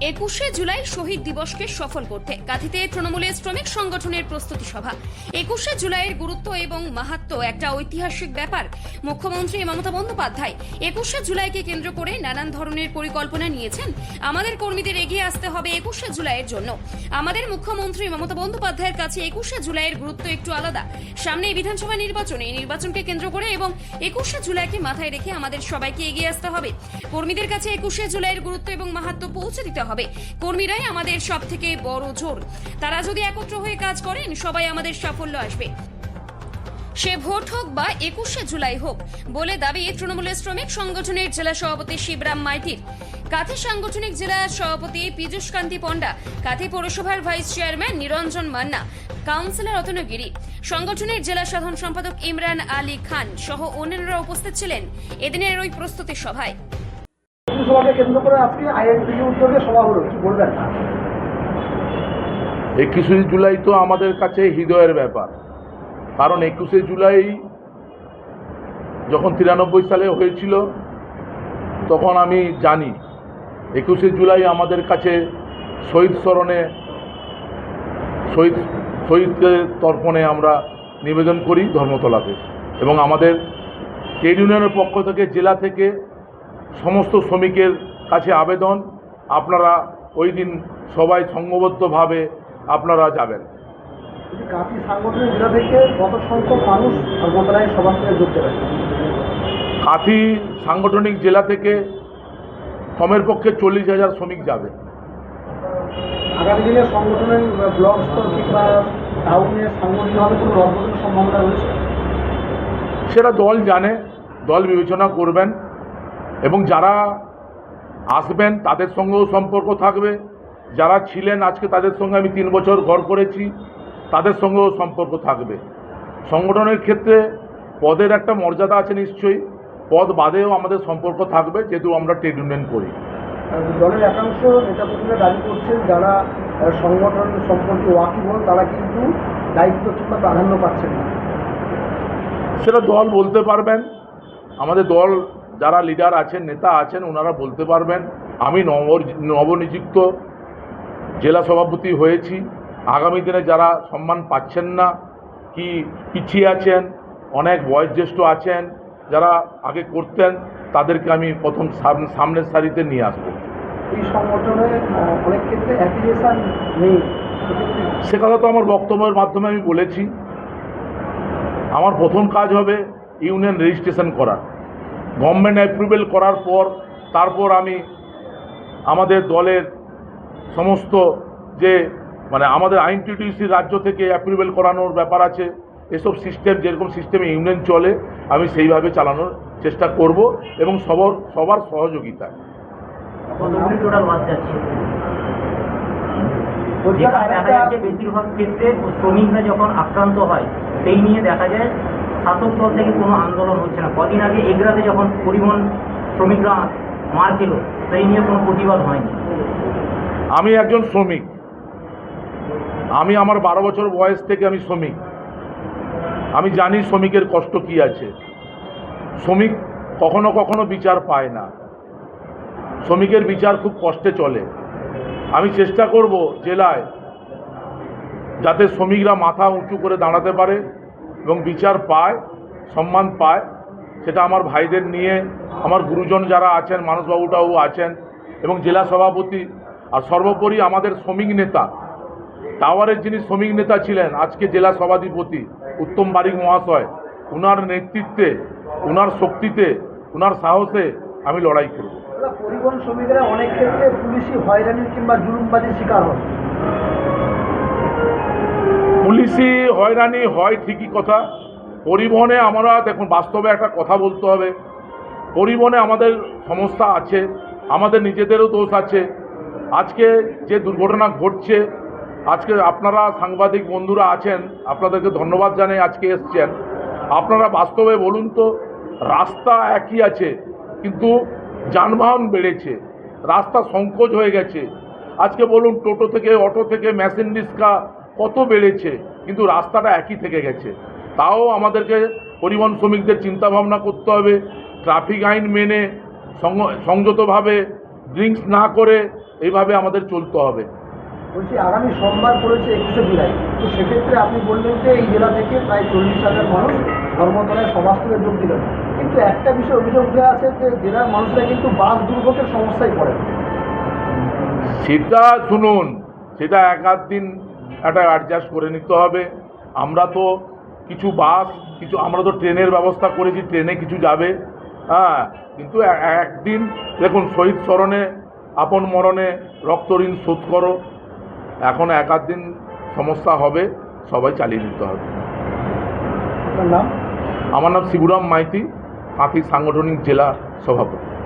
একুশে জুলাই শহীদ দিবসকে সফল করতে কাঁথিতে তৃণমূলের শ্রমিক সংগঠনের প্রস্তুতি সভা। একুশে জুলাইয়ের গুরুত্ব এবং মাহাত্ম একটা ঐতিহাসিক ব্যাপার, মুখ্যমন্ত্রী মমতা বন্দ্যোপাধ্যায়। একুশে জুলাইকে কেন্দ্র করে নানান ধরনের পরিকল্পনা নিয়েছেন। আমাদের কর্মীদের এগিয়ে আসতে হবে একুশে জুলাইয়ের জন্য। আমাদের মুখ্যমন্ত্রী মমতা বন্দ্যোপাধ্যায়ের কাছে একুশে জুলাইয়ের গুরুত্ব একটু আলাদা। সামনে বিধানসভা নির্বাচনে এই নির্বাচনকে কেন্দ্র করে এবং একুশে জুলাইকে মাথায় রেখে আমাদের সবাইকে এগিয়ে আসতে হবে। কর্মীদের কাছে একুশে জুলাইয়ের গুরুত্ব এবং মাহাত্ম পৌঁছে দিতে হবে। কর্মীরাই আমাদের সব থেকে বড় জোর। তারা যদি একত্র হয়ে কাজ করেন, সবাই আমাদের সাফল্য আসবে। সে ভোট হোক বা একুশে জুলাই হোক, বলে দাবি তৃণমূলের শ্রমিক সংগঠনের জেলা সভাপতি শিবরাম মাইতির। কাথি সাংগঠনিক জেলা সভাপতি পীযুষ কান্তি পণ্ডা, কাথি পৌরসভার vice chairman Niranjan Manna, councillor Atanu Giri সংগঠনের জেলা সাধারণ সম্পাদক ইমরান আলী খান সহ অন্যান্যরা উপস্থিত ছিলেন এদিনের ওই প্রস্তুতি সভায়। সভাকে কেন্দ্র করে আজকে আইএনটি উদ্যোগে সভা কি বলবেন? একুশে জুলাই তো আমাদের কাছে হৃদয়ের ব্যাপার। কারণ একুশে জুলাই যখন তিরানব্বই সালে হয়েছিল, তখন আমি জানি, একুশে জুলাই আমাদের কাছে শহীদ স্মরণে, শহীদ, শহীদদের তর্পণে আমরা নিবেদন করি ধর্মতলাতে। এবং আমাদের ট্রেড ইউনিয়নের পক্ষ থেকে, জেলা থেকে সমস্ত শ্রমিকের কাছে আবেদন আপনারা ওই দিন সবাই সংঘবদ্ধভাবে আপনারা যাবেন। কাঁথি সাংগঠনিক জেলা থেকে কত সংখ্যক মানুষ ধর্মতলায় সভা থেকে যোগ দেবেন? কাঁথি সাংগঠনিক জেলা থেকে কমের পক্ষে চল্লিশ হাজার শ্রমিক যাবে। আগামী দিনে সংগঠনের ব্লক স্তর কিংবা টাউনে সাংগঠনিকভাবে কোনো রদবদলের সম্ভাবনা রয়েছে? সেটা দল জানে দল বিবেচনা করবেন। এবং যারা আসবেন তাদের সঙ্গেও সম্পর্ক থাকবে। যারা ছিলেন আজকে তাদের সঙ্গে আমি তিন বছর ঘর করেছি তাদের সঙ্গেও সম্পর্ক থাকবে। সংগঠনের ক্ষেত্রে পদের একটা মর্যাদা আছে নিশ্চয়ই। পদ বাদেও আমাদের সম্পর্ক থাকবে যেহেতু আমরা ট্রেড ইউনিয়ন করি। দলের একাংশ নেতাকর্মীরা দাবি করছেন যারা সংগঠন সম্পর্কে ওয়াকিবহল তারা কিন্তু দায়িত্ব কিংবা প্রাধান্য পাচ্ছেন না। সেটা দল বলতে পারবেন। আমাদের দল যারা লিডার আছেন নেতা আছেন ওনারা বলতে পারবেন আমি নব নবনিযুক্ত জেলা সভাপতি হয়েছি। আগামী দিনে যারা সম্মান পাচ্ছেন না কি পিছিয়ে আছেন অনেক বয়োজ্যেষ্ঠ আছেন যারা আগে করতেন তাদেরকে আমি প্রথম সাম- সামনের সারিতে নিয়ে আসব। এই সংগঠনে অনেক ক্ষেত্রে অ্যাপ্লিকেশন নেই। সে কথা তো আমার বক্তব্যের মাধ্যমে আমি বলেছি। আমার প্রথম কাজ হবে ইউনিয়ন রেজিস্ট্রেশন করা। গভর্নমেন্ট অ্যাপ্রুভেল করার পর তারপর আমি আমাদের দলের সমস্ত যে মানে আমাদের আইনটিটিউসি রাজ্য থেকে অ্যাপ্রুভেল করানোর ব্যাপার আছে এসব সিস্টেম যেরকম সিস্টেমে ইউনিয়ন চলে আমি সেইভাবে চালানোর চেষ্টা করব এবং সবার সবার দেখা যাচ্ছে বেশিরভাগ ক্ষেত্রে শ্রমিকরা যখন আক্রান্ত হয় সেই নিয়ে দেখা যায় শাসক দল থেকে কোনো আন্দোলন হচ্ছে না। কদিন আগে এগরাতে যখন পরিবহন শ্রমিকরা মার খেল, সেই নিয়ে কোনো প্রতিবাদ হয়নি। আমি একজন শ্রমিক। আমি আমার বারো বছর বয়স থেকে আমি শ্রমিক। আমি জানি শ্রমিকের কষ্ট কি আছে। শ্রমিক কখনো কখনো বিচার পায় না। শ্রমিকের বিচার খুব কষ্টে চলে। আমি চেষ্টা করব জেলায় যাতে শ্রমিকরা মাথা উঁচু করে দাঁড়াতে পারে। এবং বিচার পায়, সম্মান পায়, সেটা আমার ভাইদের নিয়ে, আমার গুরুজন যারা আছেন, মানসবাবুটাও আছেন, এবং জেলা সভাপতি, আর সর্বোপরি আমাদের শ্রমিক নেতা। টাওয়ারের যিনি শ্রমিক নেতা ছিলেন, আজকে জেলা সভাধিপতি, উত্তম বারিক মহাশয়, উনার নেতৃত্বে, উনার শক্তিতে, উনার সাহসে আমি লড়াই করব পরিবহন শ্রমিকরা অনেক ক্ষেত্রে পুলিশি হয়রানির কিংবা জুলুমবাজির শিকার পুলিশি হয়রানি হয় ঠিকই কথা। পরিবহনে আমরা, দেখুন, বাস্তবে একটা কথা বলতে হবে। পরিবহনে আমাদের সমস্যা আছে, আমাদের নিজেদেরও দোষ আছে। আজকে যে দুর্ঘটনা ঘটছে, আজকে আপনারা সাংবাদিক বন্ধুরা আছেন, আপনাদেরকে ধন্যবাদ জানাই আজকে এসছেন। আপনারা বাস্তবে বলুন তো, রাস্তা একই আছে, কিন্তু যানবাহন বেড়েছে, রাস্তা সংকোচ হয়ে গেছে। আজকে বলুন, টোটো থেকে, অটো থেকে, মেশিন রিক্সা কত বেড়েছে কিন্তু রাস্তাটা একই থেকে গেছে। তাও আমাদেরকে পরিবহন শ্রমিকদের চিন্তা ভাবনা করতে হবে ট্রাফিক আইন মেনে সংযতভাবে ড্রিঙ্কস না করে এইভাবে আমাদের চলতে হবে। বলছি আগামী সোমবার পড়েছে একুশে জুলাই। তো সেক্ষেত্রে আপনি বললেন যে এই জেলা থেকে প্রায় চল্লিশ হাজার মানুষ ধর্মতলায় সমাজ থেকে যোগ দিলেন কিন্তু একটা বিষয় অভিযোগ উঠে আছে যে জেলার মানুষরা কিন্তু বাস দুর্ভোগের সমস্যায় পড়ে। সেটা শুনুন সেটা এক আধ দিন একটা অ্যাডজাস্ট করে নিতে হবে। আমরা তো কিছু বাস কিছু আমরা তো ট্রেনের ব্যবস্থা করেছি ট্রেনে কিছু যাবে। হ্যাঁ কিন্তু একদিন দেখুন শহীদ স্মরণে আপন মরণে রক্ত ঋণ শোধ করো। এখন এক আধ দিন সমস্যা হবে সবাই চালিয়ে নিতে হবে। নাম? আমার নাম শিবুরাম মাইতি কাঁথি সাংগঠনিক জেলা সভাপতি।